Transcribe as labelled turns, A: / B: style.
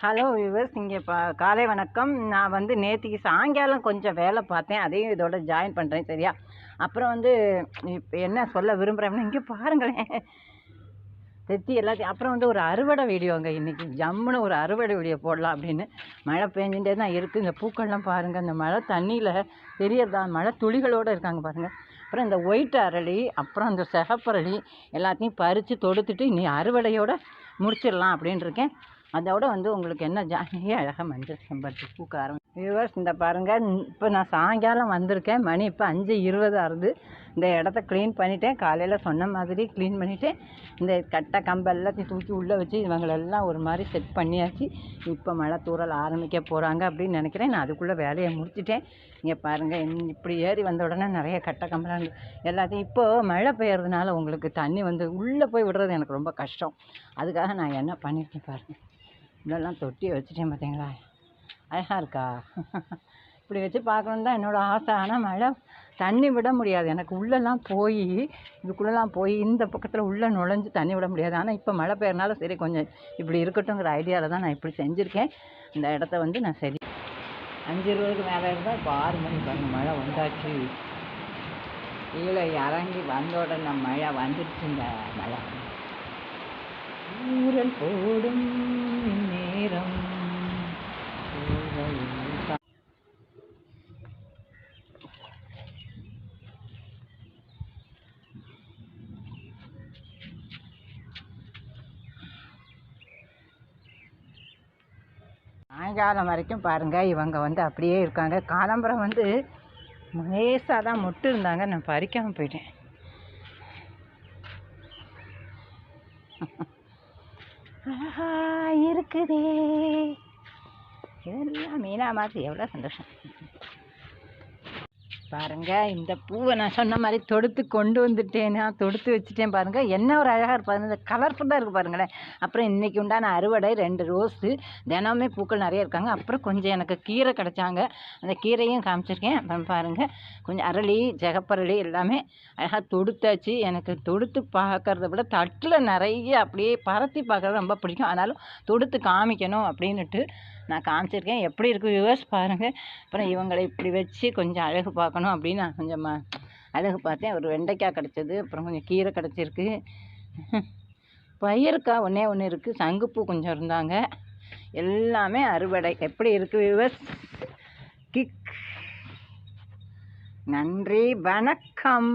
A: Hello viewers இங்கே பா காலை வணக்கம். நான் வந்து நேற்றுக்கு சாயங்காலம் கொஞ்சம் வேலை பார்த்தேன். அதையும் இதோட ஜாயின் பண்ணுறேன் சரியா? அப்புறம் வந்து இப்போ என்ன சொல்ல விரும்புகிறேன்னா இங்கே பாருங்களேன். தெத்தி எல்லாத்தையும் அப்புறம் வந்து ஒரு அறுவடை வீடியோங்க இன்றைக்கி ஜம்முன்னு ஒரு அறுவடை வீடியோ போடலாம் அப்படின்னு. மழை பெஞ்சுட்டே தான் இருக்குது இந்த பூக்கள்லாம் பாருங்கள் இந்த மழை தண்ணியில் தெரியறதா? மழை துளிகளோடு இருக்காங்க பாருங்கள் அப்புறம் இந்த ஒயிட் அரளி அப்புறம் இந்த சிகப்பரளி எல்லாத்தையும் பறித்து தொடுத்துட்டு இனி அறுவடையோடு முடிச்சிடலாம் அப்படின்னு இருக்கேன். அதோட வந்து உங்களுக்கு என்ன ஜாலியாக அழகாக மஞ்சள் செம்பருத்தி பூக்க ஆரம்பி வியூவர்ஸ் இந்த பாருங்கள் இப்போ நான் சாயங்காலம் வந்திருக்கேன். மணி இப்போ அஞ்சு இருபது ஆகுது. இந்த இடத்த க்ளீன் பண்ணிட்டேன். காலையில் சொன்ன மாதிரி க்ளீன் பண்ணிவிட்டு இந்த கட்டை கம்பு எல்லாத்தையும் தூக்கி உள்ளே வச்சு இவங்களெல்லாம் ஒரு மாதிரி செட் பண்ணியாச்சு. இப்போ மழை தூறல் ஆரம்பிக்க போகிறாங்க அப்படின்னு நினைக்கிறேன். நான் அதுக்குள்ளே வேலையை முடிச்சிட்டேன். இங்கே பாருங்கள் இப்படி ஏறி வந்த உடனே நிறைய கட்டை கம்பெல்லாம் எல்லாத்தையும் இப்போது மழை பெய்யறதுனால உங்களுக்கு தண்ணி வந்து உள்ளே போய் விடுறது எனக்கு ரொம்ப கஷ்டம். அதுக்காக நான் என்ன பண்ணியிருக்கேன் பாருங்கள் இதெல்லாம் தொட்டி வச்சுட்டேன் பார்த்தீங்களா? அழகாக இருக்கா இப்படி வச்சு பார்க்கணுன்னு தான் என்னோடய ஆசை. ஆனால் மழை தண்ணி விட முடியாது. எனக்கு உள்ளெல்லாம் போய் இதுக்குள்ளெல்லாம் போய் இந்த பக்கத்தில் உள்ளே நுழைஞ்சு தண்ணி விட முடியாது. ஆனால் இப்போ மழை பெய்யறனால சரி கொஞ்சம் இப்படி இருக்கட்டுங்கிற ஐடியாவில் தான் நான் இப்படி செஞ்சுருக்கேன். இந்த இடத்த வந்து நான் சரி அஞ்சு இருபதுக்கு மேலே இருந்தால் இப்போ ஆறு மணி பாருங்கள் மழை வந்தாச்சு. கீழே இறங்கி வந்த உடனே மழை வந்துடுச்சு இந்த மழை. ஊரல் போடும். சாயங்காலம் வரைக்கும் பாருங்கள் இவங்க வந்து அப்படியே இருக்காங்க. காலம்பரம் வந்து லேசாக தான் மொட்டு இருந்தாங்க நான் பறிக்காமல் போயிட்டேன். ஆஹா இருக்குதே. இதெல்லாம் மீனா மாதிரி எவ்வளோ சந்தோஷம். பாருங்க இந்த பூவை நான் சொன்ன மாதிரி தொடுத்து கொண்டு வந்துட்டேனா தொடுத்து வச்சுட்டேன் பாருங்க. என்ன ஒரு அழகாக இருப்பாரு இந்த கலர்ஃபுல்லாக இருக்குது பாருங்களேன். அப்புறம் இன்றைக்கி உண்டான அறுவடை ரெண்டு ரோஸு தினமே பூக்கள் நிறைய இருக்காங்க. அப்புறம் கொஞ்சம் எனக்கு கீரை கிடச்சாங்க. அந்த கீரையும் காமிச்சிருக்கேன். அப்புறம் பாருங்கள் கொஞ்சம் அரளி ஜெகப்பரளி எல்லாமே அழகாக தொடுத்தாச்சு. எனக்கு தொடுத்து பார்க்கறத விட தட்டில் நிறைய அப்படியே பரத்தி பார்க்கறது ரொம்ப பிடிக்கும். ஆனாலும் தொடுத்து காமிக்கணும் அப்படின்னுட்டு நான் காமிச்சிருக்கேன். எப்படி இருக்குது வியூவர்ஸ் பாருங்கள் அப்புறம் இவங்களை இப்படி வச்சு கொஞ்சம் அழகு பார்க்கணும் அப்படின்னு நான் கொஞ்சம் அழகு பார்த்தேன். ஒரு வெண்டைக்காய் கிடச்சிது அப்புறம் கொஞ்சம் கீரை கிடச்சிருக்கு. பயிருக்காய் ஒன்றே ஒன்று இருக்குது சங்குப்பூ கொஞ்சம் இருந்தாங்க. எல்லாமே அறுவடை. எப்படி இருக்குது வியூவர்ஸ் கிக். நன்றி. வணக்கம்.